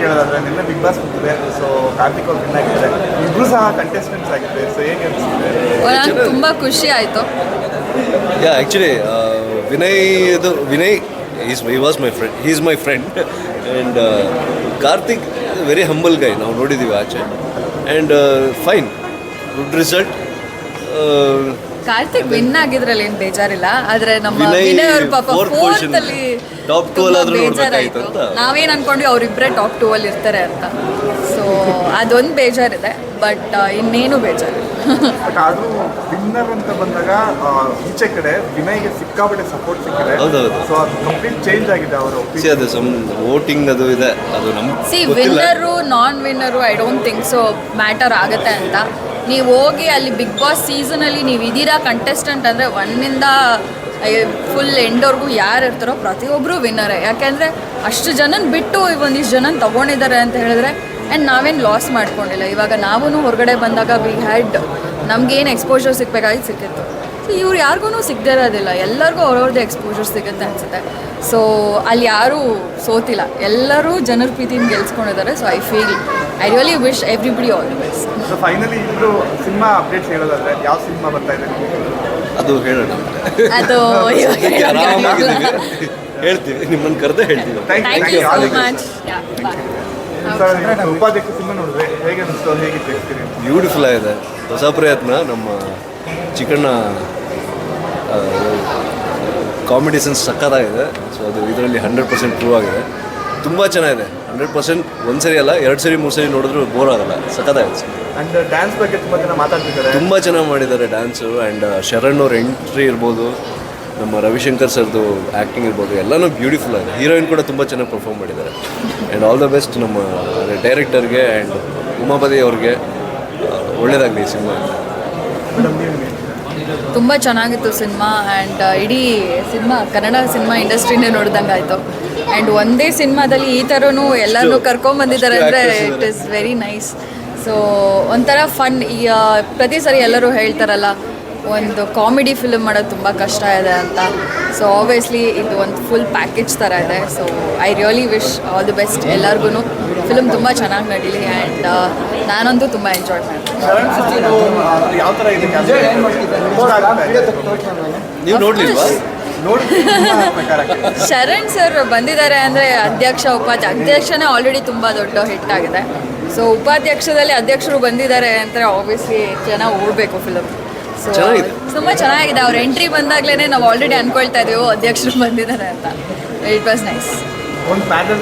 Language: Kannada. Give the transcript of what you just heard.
ಕೇಳೋದಾದ್ರೆ ನಿನ್ನೆ ಬಿಗ್ ಬಾಸ್ ಬಂದಿದೆ ಸೊ ಕಾರ್ತಿಕ್ ಅವ್ರು ವಿನ್ ಆಗಿದ್ದಾರೆ. ಇಬ್ರು ಸಹ ಕಂಟೆಸ್ಟೆಂಟ್ಸ್ ಆಗಿದ್ದಾರೆ. ಸೊ ಹೇಗೆ ಅನಿಸುತ್ತೆ? ನಂಗೆ ತುಂಬ ಖುಷಿ ಆಯಿತು. ಯಾ ಆ್ಯಕ್ಚುಲಿ ವಿನಯ್ ಇದು Vinay is he was my friend he is my friend and Karthik very humble guy ನಾವು ನೋಡಿದ್ದೀವಿ ಆಚೆ. And fine good result Karthik win ಆಗಿದ್ರಲ್ಲಿ ಏನ್ ಬೇಜಾರಿಲ್ಲ ಆದ್ರೆ ನಮ್ಮ ವಿನಯ್ ವಿನಯ್ ಅವ್ರ ಪಾಪ fourth ಫೋರ್ತ್ position. ಅಲ್ಲಿ Top two ತುಂಬಾ ಅಲ್ಲಾದ್ರೂ ಬೇಜಾರಾಯ್ತು. ಅಂತ. ನಾವೇನ್ ಅನ್ಕೊಂಡ್ವಿ ಅವ್ರಿಬ್ರೆ ಟಾಪ್ ಟೂ ಅಲ್ಲಿ ಇರ್ತಾರೆ ಅಂತ ಸೊ ಅದೊಂದು ಬೇಜಾರಿದೆ ಬಟ್ ಇನ್ನೇನು ಬೇಜಾರಿಲ್ಲ ಬಟ್ ಆದ್ರೂ ವಿನ್ನರ್ ಅಂತ ಬಂದಾಗ ಆ, ಈಚೆ ಕಡೆ ವಿನಯ್ಗೆ ಸಿಕ್ಕಾಪಟ್ಟೆ ಸಪೋರ್ಟ್ ಸಿಕ್ಕಿದೆ ಹೌದೌದು. ಸೊ ಅದು ಕಂಪ್ಲೀಟ್ ಚೇಂಜ್ ಆಗಿದೆ ಅವರ ಸಿ ಅದು ಸಮ್ ವೋಟಿಂಗ್ ಅದು ಇದೆ ಅದು ಸಿ ನಮ್ಗೆ ಗೊತ್ತಿಲ್ಲ winner non winner I don't think so matter ಆಗುತ್ತೆ ಅಂತ ನೀವು ಹೋಗಿ ಅಲ್ಲಿ ಬಿಗ್ ಬಾಸ್ ಸೀಸನಲ್ಲಿ ನೀವು ಇದ್ದೀರಾ ಕಂಟೆಸ್ಟೆಂಟ್ ಅಂದರೆ ಒನ್ನಿಂದ ಫುಲ್ ಎಂಡವ್ರಿಗೂ ಯಾರು ಇರ್ತಾರೋ ಪ್ರತಿಯೊಬ್ಬರು ವಿನ್ನರೇ ಯಾಕೆಂದರೆ ಅಷ್ಟು ಜನನ ಬಿಟ್ಟು ಒಂದಿಷ್ಟು ಜನನ ತೊಗೊಂಡಿದ್ದಾರೆ ಅಂತ ಹೇಳಿದ್ರೆ ಆ್ಯಂಡ್ ನಾವೇನು ಲಾಸ್ ಮಾಡ್ಕೊಂಡಿಲ್ಲ. ಇವಾಗ ನಾವೂ ಹೊರಗಡೆ ಬಂದಾಗ ವಿ ಹ್ಯಾಡ್ ನಮಗೇನು ಎಕ್ಸ್ಪೋಜರ್ ಸಿಗಬೇಕಾಗಿ ಸಿಕ್ಕಿತ್ತು. ಸೊ ಇವ್ರು ಯಾರಿಗೂ ಸಿಗದೇ ಇರೋದಿಲ್ಲ. ಎಲ್ಲರಿಗೂ ಅವ್ರವ್ರದ್ದೇ ಎಕ್ಸ್ಪೋಜರ್ ಸಿಗುತ್ತೆ ಅನಿಸುತ್ತೆ. ಸೊ ಅಲ್ಲಿ ಯಾರೂ ಸೋತಿಲ್ಲ. ಎಲ್ಲರೂ ಜನರ ಪ್ರೀತಿಯಿಂದ ಗೆಲ್ಸ್ಕೊಂಡಿದ್ದಾರೆ. So I feel I really wish everybody all the best so finally ಇಬ್ರು ಸಿನಿಮಾ ಅಪ್ಡೇಟ್ಸ್ ಹೇಳೋದಾದ್ರೆ ಯಾವ ಸಿನಿಮಾ ಬರ್ತಾ ಇದೆ ಅದು ಹೇಳೋಣ. ಅದು ಇವಾಗ ಸದ್ಯಕ್ಕೆ ಆರಾಮಾಗಿದ್ದೀವಿ. ಹೇಳ್ತೀವಿ ನಿಮ್ಮನ್ನು ಕರೆದೇ ಹೇಳ್ತೀವಿ. Thank thank you so much sir Upadhyaksha cinema ನೋಡಿದ್ರೆ ಹೇಗೆ ಅನಿಸ್ತು ಹೇಗಿತ್ತು ಎಕ್ಸ್ಪೀರಿಯನ್ಸ್ ಬ್ಯೂಟಿಫುಲ್ ಆಗಿದೆ. ಹೊಸ ಪ್ರಯತ್ನ ನಮ್ಮ ಚಿಕ್ಕಣ್ಣ ಕಾಮಿಡಿಸನ್ ಸೆನ್ಸ್ ಸಕ್ಕತ್ತಾಗಿದೆ ಸೊ ಅದು ಇದರಲ್ಲಿ ಹಂಡ್ರೆಡ್ ಪರ್ಸೆಂಟ್ ಪ್ರೂವ್ ಆಗಿದೆ. ತುಂಬ ಚೆನ್ನಾಗಿದೆ. ಹಂಡ್ರೆಡ್ ಪರ್ಸೆಂಟ್ ಒಂದು ಸರಿ ಅಲ್ಲ ಎರಡು ಸರಿ ಮೂರು ಸರಿ ನೋಡಿದ್ರು ಬೋರ್ ಆಗಲ್ಲ. ಸಖತ್ತಾಗುತ್ತೆ ಅಂಡ್ ಡ್ಯಾನ್ಸ್ ಬಗ್ಗೆ ತುಂಬ ಜನ ಮಾತಾಡ್ತಿದ್ದಾರೆ. ತುಂಬ ಚೆನ್ನಾಗಿ ಮಾಡಿದ್ದಾರೆ ಡ್ಯಾನ್ಸು ಆ್ಯಂಡ್ ಶರಣ್ ಅವ್ರ ಎಂಟ್ರಿ ಇರ್ಬೋದು ನಮ್ಮ ರವಿಶಂಕರ್ ಸರ್ದು ಆ್ಯಕ್ಟಿಂಗ್ ಇರ್ಬೋದು ಎಲ್ಲನೂ ಬ್ಯೂಟಿಫುಲ್ ಆಗಿದೆ. ಹೀರೋಯಿನ್ ಕೂಡ ತುಂಬ ಚೆನ್ನಾಗಿ ಪರ್ಫಾರ್ಮ್ ಮಾಡಿದ್ದಾರೆ. ಆ್ಯಂಡ್ ಆಲ್ ದ ಬೆಸ್ಟ್ ನಮ್ಮ ಡೈರೆಕ್ಟರ್ಗೆ ಆ್ಯಂಡ್ ಉಮಾಪತಿ ಅವ್ರಿಗೆ. ಒಳ್ಳೆಯದಾಗಲಿ ಈ ಸಿನಿಮಾ. ತುಂಬ ಚೆನ್ನಾಗಿತ್ತು ಸಿನಿಮಾ ಆ್ಯಂಡ್ ಇಡೀ ಸಿನಿಮಾ ಕನ್ನಡ ಸಿನಿಮಾ ಇಂಡಸ್ಟ್ರಿನೇ ನೋಡ್ದಂಗೆ ಆಯಿತು. ಆ್ಯಂಡ್ ಒಂದೇ ಸಿನಿಮಾದಲ್ಲಿ ಈ ಥರನೂ ಎಲ್ಲರೂ ಕರ್ಕೊಂಬಂದಿದ್ದಾರೆ ಅಂದರೆ it is very nice so ಒಂಥರ ಫನ್ ಈ ಪ್ರತಿ ಸರಿ ಎಲ್ಲರೂ ಹೇಳ್ತಾರಲ್ಲ ಒಂದು ಕಾಮಿಡಿ ಫಿಲ್ಮ್ ಮಾಡೋದು ತುಂಬ ಕಷ್ಟ ಇದೆ ಅಂತ. ಸೊ ಆಬ್ವಿಯಸ್ಲಿ ಇದು ಒಂದು ಫುಲ್ ಪ್ಯಾಕೇಜ್ ಥರ ಇದೆ. So I really wish all the best ಎಲ್ಲರಿಗೂ ಫಿಲ್ಮ್ ತುಂಬ ಚೆನ್ನಾಗಿ ನಡೀಲಿ ಆ್ಯಂಡ್ ನಾನಂತೂ ತುಂಬ ಎಂಜಾಯ್ ಮಾಡ್ತೀನಿ. ಸರ್ ಶರಣ್ ಸರ್ ಬಂದಿದ್ದಾರೆ ಅಂದರೆ ಅಧ್ಯಕ್ಷ ಉಪಾಧ್ಯ ಅಧ್ಯಕ್ಷನೇ ಆಲ್ರೆಡಿ ತುಂಬ ದೊಡ್ಡ ಹಿಟ್ ಆಗಿದೆ. ಸೊ ಉಪಾಧ್ಯಕ್ಷದಲ್ಲಿ ಅಧ್ಯಕ್ಷರು ಬಂದಿದ್ದಾರೆ ಅಂದರೆ ಆಬ್ವಿಯಸ್ಲಿ ಜನ ಓಡಬೇಕು ಫಿಲಮ್ ಸೊ ಚೆನ್ನಾಗಿದೆ. ತುಂಬ ಚೆನ್ನಾಗಿದೆ. ಅವ್ರ ಎಂಟ್ರಿ ಬಂದಾಗ್ಲೇನೆ ನಾವು ಆಲ್ರೆಡಿ ಅನ್ಕೊಳ್ತಾ ಇದೀವಿ ಅಧ್ಯಕ್ಷರು ಬಂದಿದ್ದಾರೆ ಅಂತ. ಇಟ್ ವಾಸ್ ನೈಸ್ ಒಂದು ಪ್ಯಾನಲ್